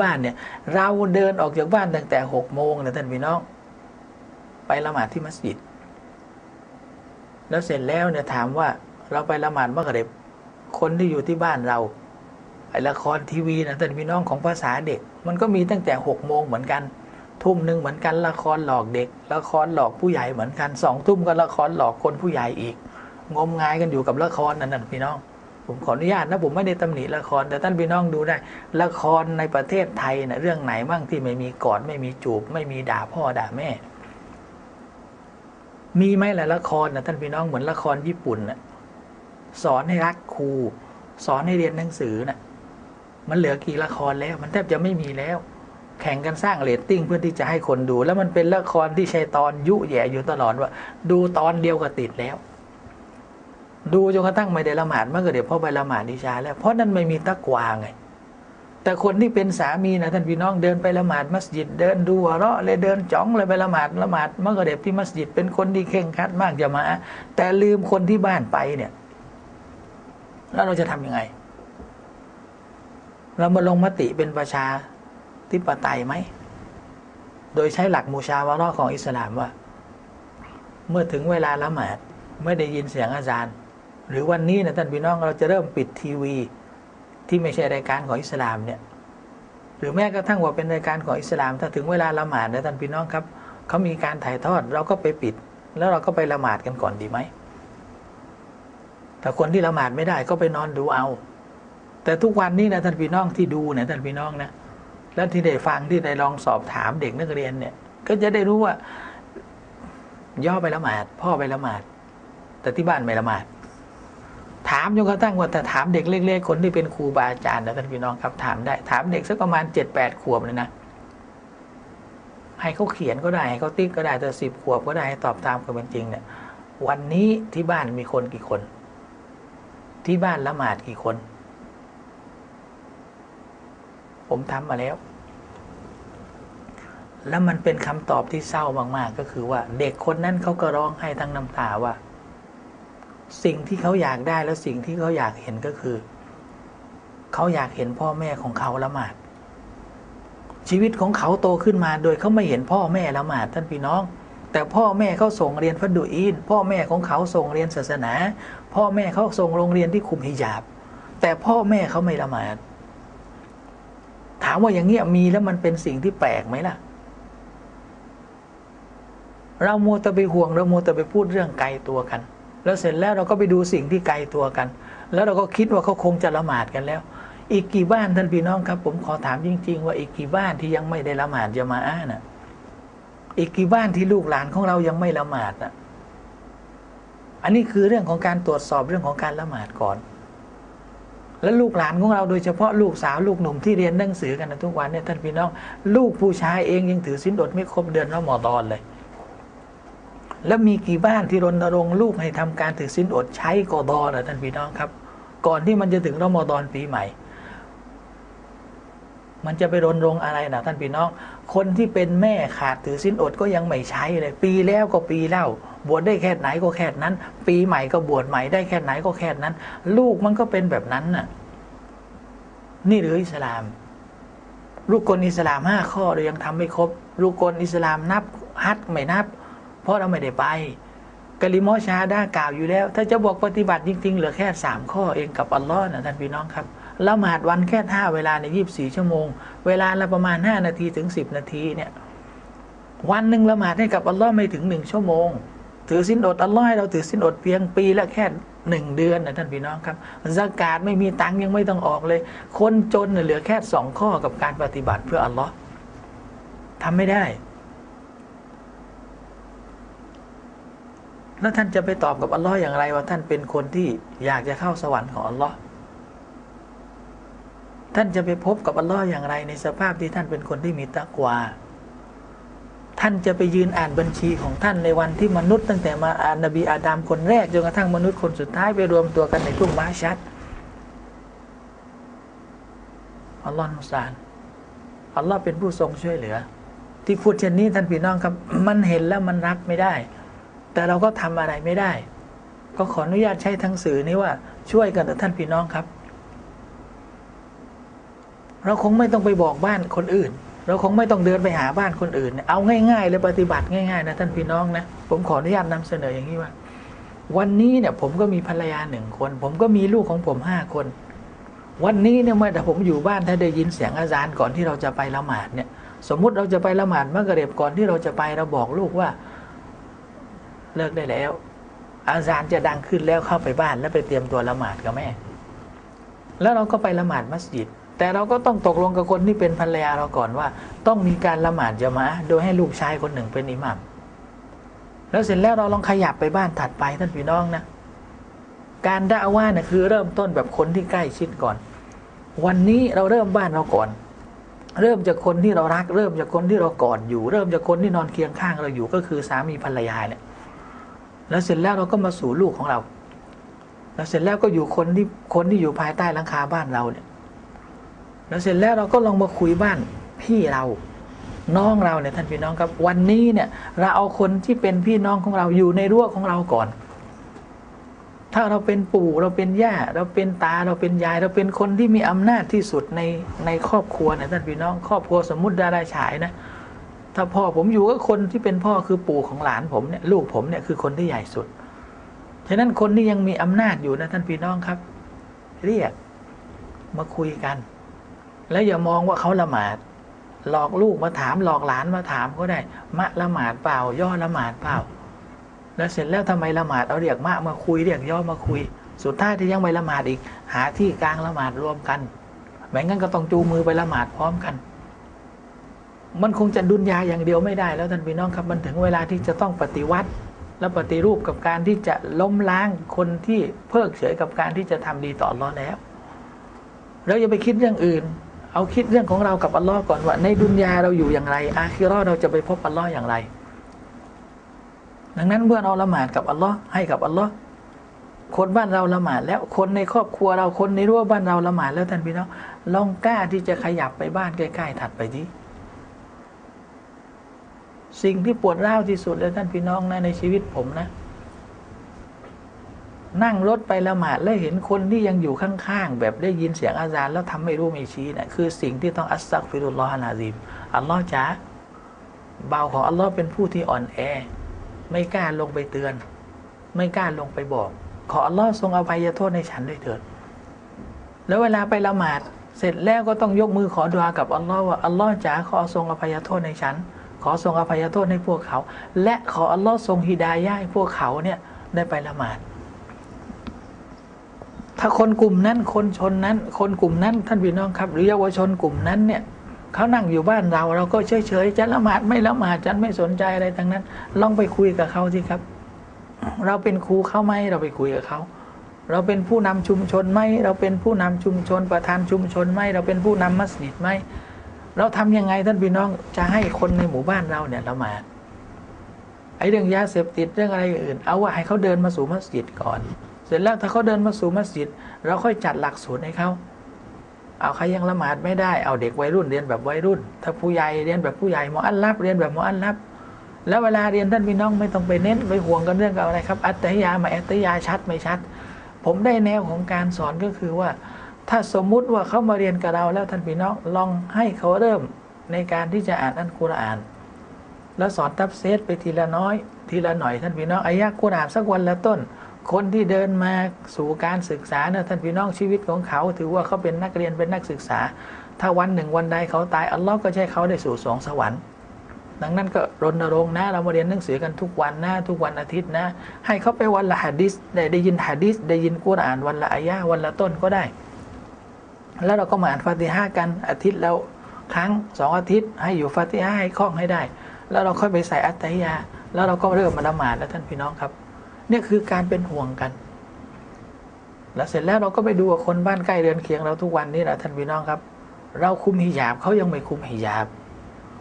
บ้านเนี่ยเราเดินออกจากบ้านตั้งแต่หกโมงนะท่านพี่น้อง ไปละหมาดที่มัสยิด แล้วเสร็จแล้วเนี่ยถามว่าเราไปละหมาดมักริบคนที่อยู่ที่บ้านเราไอละครทีวีนะท่านพี่น้องของภาษาเด็ก มันก็มีตั้งแต่หกโมงเหมือนกันทุ่มหนึ่งเหมือนกันละครหลอกเด็ก ละครหลอกผู้ใหญ่เหมือนกันสองทุ่มก็ละครหลอกคนผู้ใหญ่อีก งมงายกันอยู่กับละครนั่นนะพี่น้อง ผมขออนุญาตนะผมไม่ได้ตำหนิละคร แต่ท่านพี่น้องดูได้ ละครในประเทศไทยนะเรื่องไหนบ้างที่ไม่มีกอดไม่มีจูบ ไม่มีด่าพ่อด่าแม่ มีไหมล่ะละครนะท่านพี่น้องเหมือนละครญี่ปุ่นนะสอนให้รักครูสอนให้เรียนหนังสือนะ่ะ มันเหลือกี่ละครแล้ว มันแทบจะไม่มีแล้ว แข่งกันสร้างเรตติ้งเพื่อที่จะให้คนดู แล้วมันเป็นละครที่ใช้ตอนยุแย่อยู่ตลอดว่า ดูตอนเดียวก็ติดแล้ว ดูจนกระทั่งไม่ได้ละหมาดเมื่อเดี๋ยวพ่อไปละหมาดดิชาแล้วเพราะนั้นไม่มีตะกวาไงแต่คนที่เป็นสามีนะท่านพี่น้องเดินไปละหมาดมัสยิดเดินดูหัวเราะเลยเดินจ้องเลยไปละหมาดละหมาดเมื่อเดี๋ยวที่มัสยิดเป็นคนที่เข่งคัดมากจะมาแต่ลืมคนที่บ้านไปเนี่ย แล้วเราจะทํำยังไง เรามาลงมติเป็นประชาธิปไตยไหม โดยใช้หลักมูชาวะรอของอิสลามว่า เมื่อถึงเวลาละหมาดไม่ได้ยินเสียงอาจารย์ หรือวันนี้นะท่านพี่น้องเราจะเริ่มปิดทีวี ที่ไม่ใช่รายการของอิสลามเนี่ยหรือแม้กระทั่งว่าเป็นรายการของอิสลาม ถ้าถึงเวลาละหมาดนะท่านพี่น้องครับเขามีการถ่ายทอดเราก็ไปปิด แล้วเราก็ไปละหมาดกันก่อนดีไหมแต่คนที่ละหมาดไม่ได้ก็ไปนอนดูเอา แต่ทุกวันนี้นะท่านพี่น้องที่ดูเนี่ยท่านพี่น้องนะแล้วที่ได้ฟังที่ได้ลองสอบถามเด็กนักเรียนเนี่ย ก็จะได้รู้ว่า ย่อไปละหมาด พ่อไปละหมาด แต่ที่บ้านไม่ละหมาด ถามจนกระทั่งว่าแต่ถามเด็กเล็กๆคนที่เป็นครูบาอาจารย์นะท่านพี่น้องครับถามได้ ถามเด็กสักประมาณเจ็ดแปดขวบเลยนะให้เขาเขียนก็ได้ให้เขาติ๊กก็ได้แต่สิบขวบก็ได้ให้ตอบตามความเป็นจริงเนี่ย วันนี้ที่บ้านมีคนกี่คน ที่บ้านละหมาดกี่คน ผมทำมาแล้ว แล้วมันเป็นคำตอบที่เศร้ามาก ๆ ก็คือว่า เด็กคนนั้นเขาก็ร้องให้ทั้งน้ำตาว่า สิ่งที่เขาอยากได้แล้วสิ่งที่เขาอยากเห็นก็คือ เขาอยากเห็นพ่อแม่ของเขาละหมาด ชีวิตของเขาโตขึ้นมา โดยเขาไม่เห็นพ่อแม่ละหมาดท่านพี่น้อง แต่พ่อแม่เขาส่งเรียนฟัดดูอินพ่อแม่ของเขาส่งเรียนศาสนา พ่อแม่เขาส่งโรงเรียนที่คุมฮิญาบ แต่พ่อแม่เขาไม่ละหมาด ถามว่าอย่างเงี้ยมีแล้วมันเป็นสิ่งที่แปลกไหมล่ะเรามัวแต่ไปห่วงเรามัวแต่ไปพูดเรื่องไกลตัวกัน แล้วเสร็จแล้วเราก็ไปดูสิ่งที่ไกลตัวกัน แล้วเราก็คิดว่าเขาคงจะละหมาดกันแล้ว อีกกี่บ้านท่านพี่น้องครับ ผมขอถามจริง ๆ ว่าอีกกี่บ้านที่ยังไม่ได้ละหมาดจะมาอ้าน่ะอีกกี่บ้านที่ลูกหลานของเรายังไม่ละหมาดน่ะ อันนี้คือเรื่องของการตรวจสอบเรื่องของการละหมาดก่อน แล้วลูกหลานของเราโดยเฉพาะลูกสาวลูกหนุ่มที่เรียนหนังสือกันนะทุกวันเนี่ยท่านพี่น้อง ลูกผู้ชายเองยังถือสินอดไม่ครบเดือนละหมอดอนเลย แล้วมีกี่บ้านที่รณรงค์ลูกให้ทำการถือสินอดใช้กอดอนะท่านพี่น้องครับ ก่อนที่มันจะถึงรอมฎอนปีใหม่ มันจะไปรณรงค์อะไรนะท่านพี่น้อง คนที่เป็นแม่ขาดถือสินอดก็ยังไม่ใช้เลย ปีแล้วก็ปีเล่า บวชได้แค่ไหนก็แค่นั้น ปีใหม่ก็บวชใหม่ได้แค่ไหนก็แค่นั้น ลูกมันก็เป็นแบบนั้นน่ะ นี่หรืออิสลาม ลูกคนอิสลามห้าข้อเรายังทำไม่ครบ ลูกคนอิสลามนับฮัดไม่นับ เพราะเราไม่ได้ไปกะลิมอชาดากล่าวอยู่แล้ว ถ้าจะบอกปฏิบัติจริงๆเหลือแค่สามข้อเองกับอัลลอฮ์นะท่านพี่น้องครับละหมาดวันแค่ห้าเวลาในยี่บสี่ชั่วโมง เวลาละประมาณห้านาทีถึงสิบนาทีเนี่ยวันหนึ่งละหมาดให้กับอัลลอฮ์ไม่ถึงหนึ่งชั่วโมง ถือสินอดอัลลอฮ์ให้เราถือสินอดเพียงปีละแค่หนึ่งเดือนนะท่านพี่น้องครับสกาดไม่มีตังค์ยังไม่ต้องออกเลย คนจนเหลือแค่สองข้อกับการปฏิบัติเพื่ออัลลอฮ์ทำไม่ได้ แล้วท่านจะไปตอบกับอัลลอฮ์อย่างไรว่าท่านเป็นคนที่อยากจะเข้าสวรรค์ของอัลลอฮ์ท่านจะไปพบกับอัลลอฮ์อย่างไร ในสภาพที่ท่านเป็นคนที่มีตะกวาท่านจะไปยืนอ่านบัญชีของท่านในวันที่มนุษย์ ตั้งแต่มาอานบีอาดามคนแรกจนกระทั่งมนุษย์คนสุดท้ายไปรวมตัวกันในทุ่งม้าชัดอัลลอฮ์มุสานอัลลอฮ์เป็นผู้ทรงช่วยเหลือ ที่พูดเช่นนี้ท่านพี่น้องครับ มันเห็นแล้วมันรับไม่ได้ แต่เราก็ทำอะไรไม่ได้ ก็ขออนุญาตใช้ทั้งสื่อนี้ว่า ช่วยกันท่านพี่น้องครับ เราคงไม่ต้องไปบอกบ้านคนอื่น เราคงไม่ต้องเดินไปหาบ้านคนอื่น เอาง่ายๆเลยปฏิบัติง่ายๆนะท่านพี่น้องนะผมขออนุญาตนำเสนออย่างนี้ว่า วันนี้เนี่ย ผมก็มีภรรยาหนึ่งคน ผมก็มีลูกของผมห้าคน วันนี้เนี่ยเมื่อแต่ผมอยู่บ้านถ้าได้ยินเสียงอาจารย์ก่อนที่เราจะไปละหมาดเนี่ย สมมุติเราจะไปละหมาดมักเร็บก่อนที่เราจะไปเราบอกลูกว่า เลิกได้แล้ว อาจารย์จะดังขึ้นแล้วเข้าไปบ้านแล้วไปเตรียมตัวละหมาดกับแม่ แล้วเราก็ไปละหมาดมัสยิด แต่เราก็ต้องตกลงกับคนที่เป็นภรรยาเราก่อนว่า ต้องมีการละหมาดจะมาโดยให้ลูกชายคนหนึ่งเป็นอิหมัมแล้วเสร็จแล้วเราลองขยับไปบ้านถัดไปท่านพี่น้องนะ การด่าว่าเนี่ยคือเริ่มต้นแบบคนที่ใกล้ชิดก่อน วันนี้เราเริ่มบ้านเราก่อน เริ่มจากคนที่เรารัก เริ่มจากคนที่เรากอดอยู่ เริ่มจากคนที่นอนเคียงข้างเราอยู่ก็คือสามีภรรยาเนี่ย แล้วเสร็จแล้วเราก็มาสู่ลูกของเรา แล้วเสร็จแล้วก็อยู่คนที่คนที่อยู่ภายใต้หลังคาบ้านเราเนี่ย แล้วเสร็จแล้วเราก็ลองมาคุยบ้านพี่เราน้องเราเนี่ยท่านพี่น้องครับ วันนี้เนี่ย เราเอาคนที่เป็นพี่น้องของเราอยู่ในรั้วของเราก่อน ถ้าเราเป็นปู่เราเป็นย่า เราเป็นตาเราเป็นยาย เราเป็นคนที่มีอำนาจที่สุดในในครอบครัวเนี่ยท่านพี่น้อง ครอบครัวสมมติดาราฉายนะ ถ้าพ่อผมอยู่ก็คนที่เป็นพ่อคือปู่ของหลานผมเนี่ยลูกผมเนี่ยคือคนที่ใหญ่สุด ฉะนั้นคนที่ยังมีอำนาจอยู่นะท่านพี่น้องครับ เรียกมาคุยกัน แล้วอย่ามองว่าเขาละหมาด หลอกลูกมาถามหลอกหลานมาถามก็ได้ มะละหมาดเปล่า ย่อละหมาดเปล่า แล้วเสร็จแล้วทำไมละหมาดเอาเรียกมะมาคุยเรียกย่อมาคุย สุดท้ายที่ยังไม่ละหมาดอีก หาที่กลางละหมาดรวมกันไม่งั้นก็ต้องจูมือไปละหมาดพร้อมกัน มันคงจะดุนยาอย่างเดียวไม่ได้แล้วท่านพี่น้องครับมันถึงเวลาที่จะต้องปฏิวัติ และปฏิรูปกับการที่จะล้มล้างคนที่เพิกเฉยกับการที่จะทำดีต่ออัลลอฮ์แล้วเราอย่าไปคิดเรื่องอื่น เอาคิดเรื่องของเรากับอัลลอฮ์ก่อนว่าในดุนยาเราอยู่อย่างไร อาคิราะเราจะไปพบอัลลอฮ์อย่างไร ดังนั้นเมื่อเราละหมาดกับอัลลอฮ์ให้กับอัลลอฮ์คนบ้านเราละหมาดแล้วคนในครอบครัวเราคนในรั้วบ้านเราละหมาดแล้วท่านพี่น้องลองกล้าที่จะขยับไปบ้านใกล้ๆถัดไปที สิ่งที่ปวดร้าวที่สุดเลยท่านพี่น้องนะในชีวิตผมนะ นั่งรถไปละหมาดแล้วเห็นคนที่ยังอยู่ข้างๆ แบบได้ยินเสียงอาจารย์แล้วทำไม่รู้ไม่ชี้นะคือสิ่งที่ต้องอัสซักฟิรุลลอฮ์นาซิมอัลลอฮ์จ้าเบาของอัลลอฮ์เป็นผู้ที่อ่อนแอ ไม่กล้าลงไปเตือน ไม่กล้าลงไปบอก ขออัลลอฮ์ทรงอภัยโทษในฉันด้วยเถิด แล้วเวลาไปละหมาดเสร็จแล้วก็ต้องยกมือขอดุอากับอัลลอฮ์ว่าอัลลอฮ์จ๋าขอทรงอภัยโทษในฉัน ขอทรงอภัยโทษให้พวกเขา และขออัลลอฮ์ทรงฮิดายะให้พวกเขาเนี่ยได้ไปละหมาด ถ้าคนกลุ่มนั้นคนชนนั้น คนกลุ่มนั้น ท่านพี่น้องครับ หรือเยาวชนกลุ่มนั้นเนี่ยเขานั่งอยู่บ้านเราเราก็เฉยเฉยๆจะละหมาดไม่ละหมาดฉันไม่สนใจอะไรทั้งนั้น ลองไปคุยกับเขาสิครับ เราเป็นครูเขาไหมเราไปคุยกับเขาเราเป็นผู้นำชุมชนไหมเราเป็นผู้นำชุมชนประธานชุมชนไหมเราเป็นผู้นำมัสยิดไหม เราทำยังไงท่านพี่น้องจะให้คนในหมู่บ้านเราเนี่ยละหมาดไอ้เรื่องยาเสพติดเรื่องอะไรอื่น เอาว่าให้เขาเดินมาสู่มัสยิดก่อน เสร็จแล้วถ้าเขาเดินมาสู่มัสยิด เราค่อยจัดหลักสูตรให้เขาเอาใครยังละหมาดไม่ได้ เอาเด็กวัยรุ่นเรียนแบบวัยรุ่น ถ้าผู้ใหญ่เรียนแบบผู้ใหญ่มออัลลับเรียนแบบมออัลลับแล้วเวลาเรียนท่านพี่น้องไม่ต้องไปเน้นไปห่วงกันเรื่องกับอะไรครับ อัตยามาอัตตยาชัดไม่ชัด ผมได้แนวของการสอนก็คือว่า ถ้าสมมุติว่าเขามาเรียนกับเราแล้วท่านพี่น้องลองให้เขาเริ่มในการที่จะอ่านอัลกุรอาน แล้วสอนตับเซตไปทีละน้อย ทีละหน่อยท่านพี่น้องอายะกุรอานสักวันละต้น คนที่เดินมาสู่การศึกษาเนี่ยท่านพี่น้องชีวิตของเขา ถือว่าเขาเป็นนักเรียนเป็นนักศึกษา ถ้าวันหนึ่งวันใดเขาตายอัลลอฮ์ก็ใช้เขาได้สู่สวงสวรรค์ดังนั้นก็รณรงค์นะเรามาเรียนหนังสือกันทุกวันนะทุกวันอาทิตย์นะ ให้เขาไปวันละฮะดิษได้ได้ยินฮะดิษได้ยินกุรอานวันละอายะวันละต้นก็ได้ แล้วเราก็มาอ่านฟาติฮะกันอาทิตย์แล้วครั้งสองอาทิตย์ ให้อยู่ฟาติฮะให้คล่องให้ได้ แล้วเราค่อยไปใส่อัตตยา แล้วเราก็เริ่มมาละหมาดแล้วท่านพี่น้องครับเนี่ยคือการเป็นห่วงกัน แล้วเสร็จแล้วเราก็ไปดูคนบ้านใกล้เรือนเคียงเราทุกวันนี้นะท่านพี่น้องครับ เราคุมฮิญาบเขายังไม่คุมฮิญาบ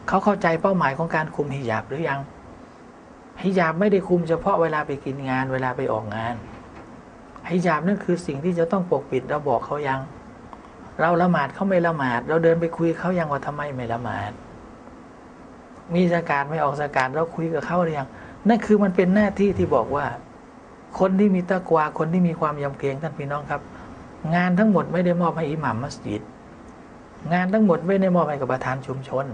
เขาเข้าใจเป้าหมายของการคุมฮิญาบหรือยังฮิญาบไม่ได้คุมเฉพาะเวลาไปกินงาน เวลาไปออกงานฮิญาบนั่นคือสิ่งที่จะต้องปกปิดเราบอกเขายัง เราละหมาดเขาไม่ละหมาด เราเดินไปคุยเขายังว่าทำไมไม่ละหมาด มีสการไม่ออกสการเราคุยกับเขาหรือยังนั่นคือมันเป็นหน้าที่ที่บอกว่า คนที่มีตะกวาคนที่มีความยำเกรงท่านพี่น้องครับ งานทั้งหมดไม่ได้มอบให้อิหมัมมัสยิด งานทั้งหมดไม่ได้มอบให้กับประธานชุมชน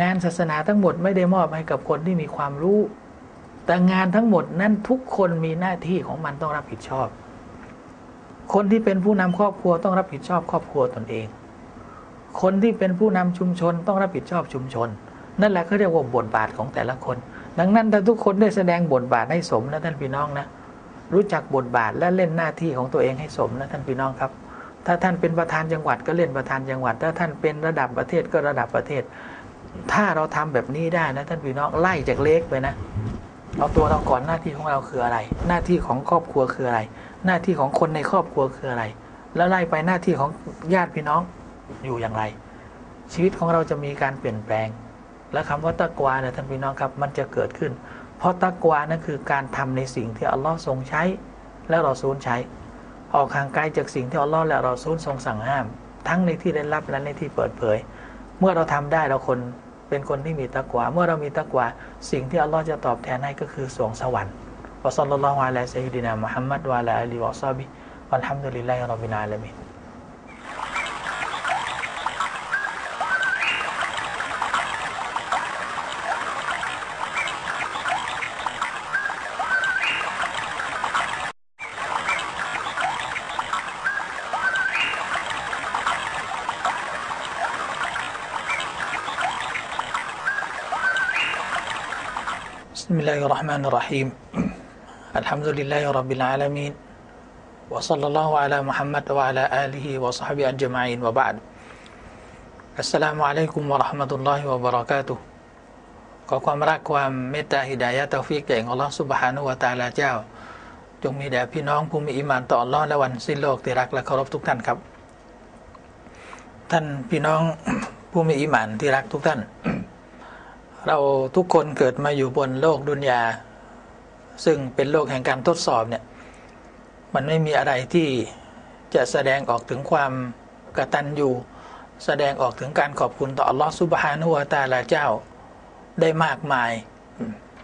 งานศาสนาทั้งหมดไม่ได้มอบให้กับคนที่มีความรู้ แต่งานทั้งหมดนั้นทุกคนมีหน้าที่ของมันต้องรับผิดชอบ คนที่เป็นผู้นำครอบครัวต้องรับผิดชอบครอบครัวตนเอง คนที่เป็นผู้นำชุมชนต้องรับผิดชอบชุมชน นั่นแหละเขาเรียกว่าบทบาทของแต่ละคน ดังนั้นถ้าทุกคนได้แสดงบทบาทให้สมนะท่านพี่น้องนะ รู้จักบทบาทและเล่นหน้าที่ของตัวเองให้สมนะท่านพี่น้องครับถ้าท่านเป็นประธานจังหวัดก็เล่นประธานจังหวัด ถ้าท่านเป็นระดับประเทศก็ระดับประเทศ ถ้าเราทำแบบนี้ได้นะท่านพี่น้องไล่จากเล็กไปนะ เอาตัวเราก่อนหน้าที่ของเราคืออะไร หน้าที่ของครอบครัวคืออะไร หน้าที่ของคนในครอบครัวคืออะไร แล้วไล่ไปหน้าที่ของญาติพี่น้องอยู่อย่างไร ชีวิตของเราจะมีการเปลี่ยนแปลง และคำว่าตะกวาเนี่ยท่านพี่น้องครับมันจะเกิดขึ้น เพราะตะกวานั่นคือการทำในสิ่งที่อัลลอฮ์ทรงใช้ และเราซูลใช้ ออกห่างไกลจากสิ่งที่อัลลอฮ์และเราซูลทรงสั่งห้าม ทั้งในที่ได้รับและในที่เปิดเผย เมื่อเราทำได้เราคนเป็นคนที่มีตะกวา เมื่อเรามีตะกวา สิ่งที่อัลลอฮ์จะตอบแทนให้ก็คือสวงสวรรค์ وصلى الله على سيدنا محمد وعلى آله وأصحابه والحمد لله رب العالمين بسم الله الرحمن الرحيم الحمد لله رب العالمين وصلى الله على محمد وعلى آله وصحبه أجمعين وبعد السلام عليكم ورحمة الله وبركاته ขอความรักความเมตตาฮิดายะตาฟิกแห่งอัลลอฮฺสุบฮานุวะตาลาเจ้า จงมีแด่พี่น้องผู้มีอิมานต่ออัลลอฮ์และวันสิ้นโลกที่รักและเคารพทุกท่านครับ ท่านพี่น้องผู้มีอิมานที่รักทุกท่าน เราทุกคนเกิดมาอยู่บนโลกดุนยา ซึ่งเป็นโลกแห่งการทดสอบเนี่ยมันไม่มีอะไรที่จะแสดงออกถึงความกระตัญญูแสดงออกถึงการขอบคุณต่ออัลลอฮฺซุบฮานุวตาลาเจ้าได้มากมาย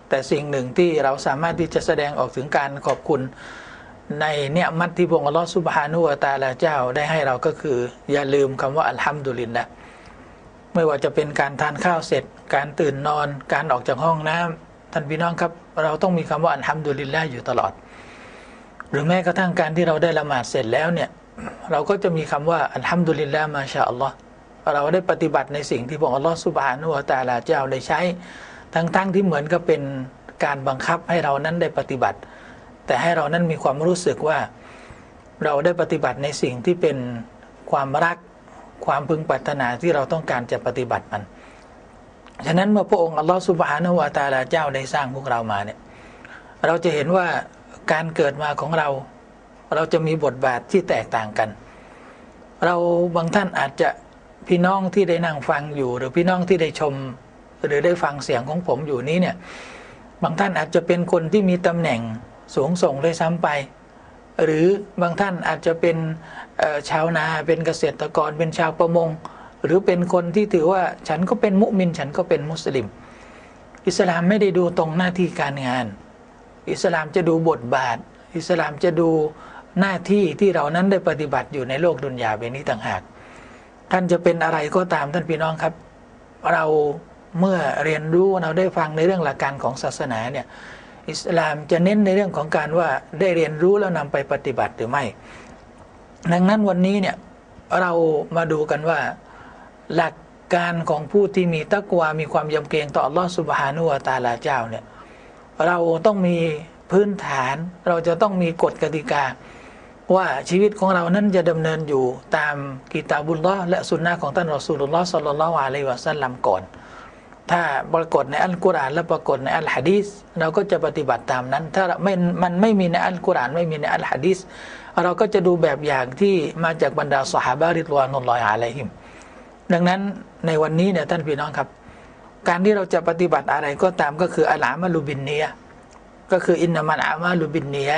แต่สิ่งหนึ่งที่เราสามารถที่จะแสดงออกถึงการขอบคุณในเนี่ยมัตที่พงอัลลอฮฺซุบฮานุวตาลาเจ้าได้ให้เราก็คือ อย่าลืมคำว่าอัลฮัมดุลิลละไม่ว่าจะเป็นการทานข้าวเสร็จ การตื่นนอน การออกจากห้องน้ำ ท่านพี่น้องครับ เราต้องมีคำว่าอัลฮัมดุลิลละอยู่ตลอด หรือแม้กระทั่งการที่เราได้ละหมาดเสร็จแล้วเนี่ย เราก็จะมีคำว่าอัลฮัมดุลิลละมาชาอัลลอฮ์เราได้ปฏิบัติในสิ่งที่พระองค์อัลลอฮ์ซุบฮานุวะตาลาเจ้าได้ใช้ ทั้งๆทที่เหมือนกับเป็นการบังคับให้เรานั้นได้ปฏิบัติ แต่ให้เรานั้นมีความรู้สึกว่าเราได้ปฏิบัติในสิ่งที่เป็นความรักความพึงปรารถนาที่เราต้องการจะปฏิบัติมัน ฉะนั้นเมื่อพระองค์อัลลอฮฺสุบฮานาวะตาลาเจ้าได้สร้างพวกเรามาเนี่ย เราจะเห็นว่าการเกิดมาของเรา เราจะมีบทบาทที่แตกต่างกัน เราบางท่านอาจจะพี่น้องที่ได้นั่งฟังอยู่ หรือพี่น้องที่ได้ชม หรือได้ฟังเสียงของผมอยู่นี้เนี่ย บางท่านอาจจะเป็นคนที่มีตำแหน่งสูงส่งเลยซ้ำไป หรือบางท่านอาจจะเป็นชาวนาเป็นเกษตรกรเป็นชาวประมง หรือเป็นคนที่ถือว่าฉันก็เป็นมุมิน ฉันก็เป็นมุสลิม อิสลามไม่ได้ดูตรงหน้าที่การงาน อิสลามจะดูบทบาท อิสลามจะดูหน้าที่ที่เรานั้นได้ปฏิบัติอยู่ในโลกดุนยาเบนี้ต่างหาก ท่านจะเป็นอะไรก็ตามท่านพี่น้องครับ เราเมื่อเรียนรู้เราได้ฟังในเรื่องหลักการของศาสนาเนี่ยอิสลามจะเน้นในเรื่องของการว่าได้เรียนรู้แล้วนำไปปฏิบัติหรือไม่ ดังนั้นวันนี้เนี่ยเรามาดูกันว่า หลักการของผู้ที่มีตักวา มีความยำเกรงต่ออัลอฮฺสุบฮานุวตาลาเจ้าเนี่ยเราต้องมีพื้นฐาน เราจะต้องมีกฎกติกา ว่าชีวิตของเรานั้นจะดำเนินอยู่ตามกิตาบุลลอและสุนนะของท่านรอสูลุลลอฮ์สัลลัลลอฮุอะลัยวะสัลลัมก่อน ถ้าปรากฏในอัลกุรอานและปรากฏในอัลฮะดีษเราก็จะปฏิบัติตามนั้น ถ้าไม่มันไม่มีในอัลกุรอานไม่มีในอัลฮะดีษเราก็จะดูแบบอย่างที่มาจากบรรดาสหายริดวานุลลอฮ์อะลัยฮิม ดังนั้นในวันนี้เนี่ยท่านพี่น้องครับ การที่เราจะปฏิบัติอะไรก็ตามก็คืออัลามาลูบินเนียก็คืออินนามันอามาลูบินเนีย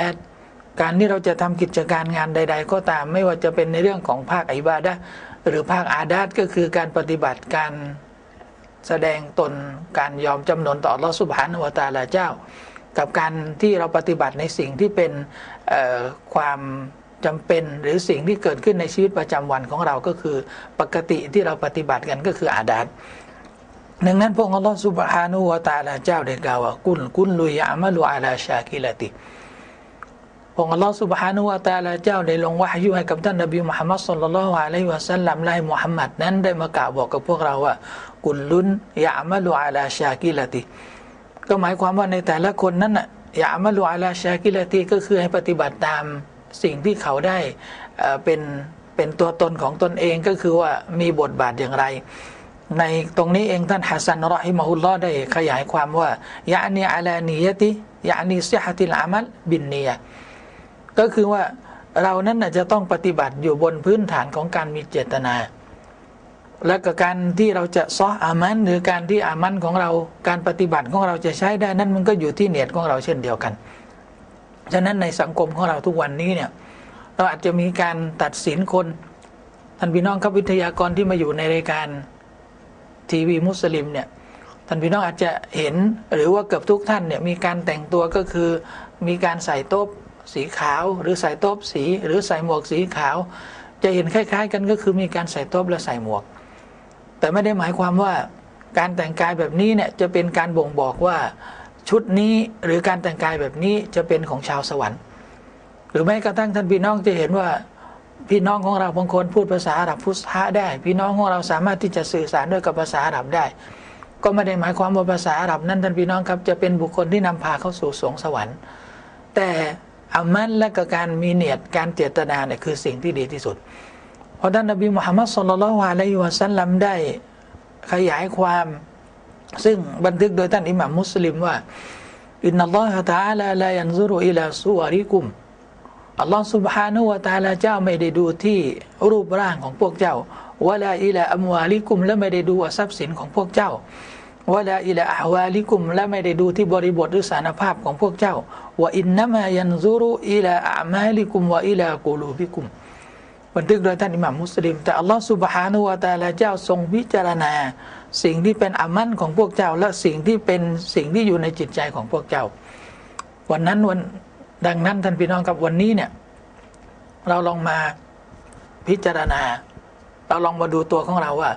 การที่เราจะทำกิจการงานใด ๆ ก็ตามไม่ว่าจะเป็นในเรื่องของภาคอิบาดะหรือภาคอาดาตก็คือการปฏิบัติการแสดงตนการยอมจำนนต่อลอสุบฮานวตาลาเจ้า กับการที่เราปฏิบัติในสิ่งที่เป็นความ จำเป็นหรือสิ่งที่เกิดขึ้นในชีวิตประจำวันของเราก็คือ ปกติที่เราปฏิบัติกันก็คืออาดัตดังนั้นพระองค์อัลลอฮฺสุบฮานุวะตาลาเจ้าได้กล่าวว่ากุลกุลลุยะมะลุอาลาชากิลติพระองค์อัลลอฮฺสุบฮานุวะตาลาเจ้าได้ลงวะฮยุให้กับท่านนบีมุฮัมมัดสุลลัลลอฮุอะลัยฮิวะสัลลัมแลมุฮัมมัดนั้นได้มากล่าวบอกกับพวกเราว่า กุลลุนยะมะลุอาลาชากิลติก็หมายความว่าในแต่ละคนนั้นน่ะยะมะลุอาลาชากิลติก็คือให้ปฏิบัติตาม สิ่งที่เขาได้เป็นเป็นตัวตนของตนเองก็คือว่ามีบทบาทอย่างไร ในตรงนี้เองท่านฮัสซันรอฮิมะฮุลลอได้ขยายความว่ายะนีอาลานียติยะนีซิฮติลอามัลบินเนียก็คือว่าเรานั้นจะต้องปฏิบัติอยู่บนพื้นฐานของการมีเจตนา และก็การที่เราจะซออามันหรือการที่อามันของเราการปฏิบัติของเราจะใช้ได้นั้นมันก็อยู่ที่เนียดของเราเช่นเดียวกัน ฉะนั้นในสังคมของเราทุกวันนี้เนี่ย เราอาจจะมีการตัดสินคนท่านพี่น้องครับวิทยากรที่มาอยู่ในรายการทีวีมุสลิมเนี่ยท่านพี่น้องอาจจะเห็นหรือว่าเกือบทุกท่านเนี่ยมีการแต่งตัวก็คือมีการใส่โต๊ะสีขาว หรือใส่โต๊ะสี หรือใส่หมวกสีขาว จะเห็นคล้าย ๆ กันก็คือมีการใส่โต๊ะและใส่หมวก แต่ไม่ได้หมายความว่าการแต่งกายแบบนี้เนี่ยจะเป็นการบ่งบอกว่า ชุดนี้หรือการแต่งกายแบบนี้จะเป็นของชาวสวรรค์ หรือแม้กระทั่งท่านพี่น้องจะเห็นว่าพี่น้องของเราบางคนพูดภาษาอาหรับพุทธะได้ พี่น้องของเราสามารถที่จะสื่อสารด้วยกับภาษาอาหรับได้ ก็ไม่ได้หมายความว่าภาษาอาหรับนั้นท่านพี่น้องครับจะเป็นบุคคลที่นำพาเข้าสู่สวงสวรรค์ แต่อามันและก็การมีเนียดการเจตนาเนี่ยคือสิ่งที่ดีที่สุด เพราะท่านนบีมุฮัมมัดสุลลัลฮวาลัยฮิวะสัลลัมได้ขยายความ ซึ่งบันทึกโดยท่านอิหม่ามมุสลิมว่าอินนัลลอฮฺตาลาลายันซุรุอิลาสุวาริกุมอัลลอฮฺ سبحانه และ تعالى เจ้าไม่ได้ดูที่รูปร่างของพวกเจ้าวะลาอิลาอัมวาลิกุมและไม่ได้ดูทรัพย์สินของพวกเจ้าวะลาอิลาอัวาลิกุมและไม่ได้ดูที่บริบทหรือสารภาพของพวกเจ้าวะอินนัมายันซุรุอิลาอัมาลิกุมวะอิลากูลูบิกุมบันทึกโดยท่านอิหม่ามมุสลิมแต่อัลลอฮฺ سبحانه และ تعالى เจ้าทรงพิจารณา สิ่งที่เป็นอามันของพวกเจ้า และสิ่งที่เป็นสิ่งที่อยู่ในจิตใจของพวกเจ้า วันนั้นวันดังนั้นท่านพี่น้องครับวันนี้เนี่ย เราลองมาพิจารณา เราลองมาดูตัวของเราว่า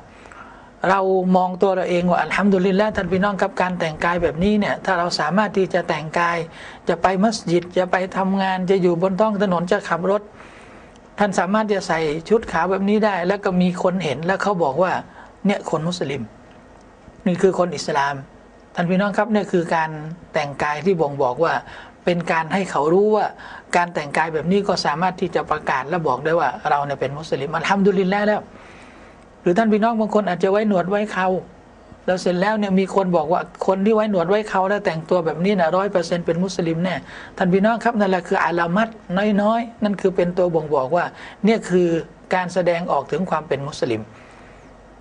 เรามองตัวเราเองว่าอัลฮัมดุลิลละท่านพี่น้องครับการแต่งกายแบบนี้เนี่ย ถ้าเราสามารถที่จะแต่งกาย จะไปมัสยิดจะไปทำงานจะอยู่บนท้องถนนจะขับรถ ท่านสามารถจะใส่ชุดขาวแบบนี้ได้ แล้วก็มีคนเห็นแล้วเขาบอกว่า เนี่ยคนมุสลิม นี่คือคนอิสลาม ท่านพี่น้องครับนี่คือการแต่งกายที่บ่งบอกว่าเป็นการให้เขารู้ว่า การแต่งกายแบบนี้ก็สามารถที่จะประกาศและบอกได้ว่าเราเนี่ยเป็นมุสลิมอัลฮัมดุลิลแล้วแล้ว หรือท่านพี่น้องบางคนอาจจะไว้หนวดไว้เขาแล้วเสร็จแล้วเนี่ยมีคนบอกว่าคนที่ไว้หนวดไว้เขาแล้วแต่งตัวแบบนี้นะร้อยเปอร์เซ็นต์เป็นมุสลิมแน่ท่านพี่น้องครับนั่นแหละคืออาลามัดน้อยๆนั่นคือเป็นตัวบ่งบอกว่า เนี่ยคือการแสดงออกถึงความเป็นมุสลิม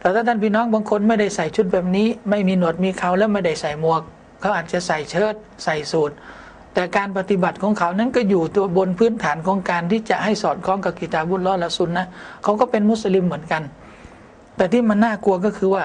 แต่ถ้าท่านพี่น้องบางคนไม่ได้ใส่ชุดแบบนี้ ไม่มีหนวดมีเขาแล้วไม่ได้ใส่หมวก เขาอาจจะใส่เชิ้ตใส่สูทแต่การปฏิบัติของเขานั้นก็อยู่ตัวบนพื้นฐานของการที่จะให้สอดคล้องกับกิตาบุลลอและซุนนะเขาก็เป็นมุสลิมเหมือนกัน แต่ที่มันน่ากลัวก็คือว่า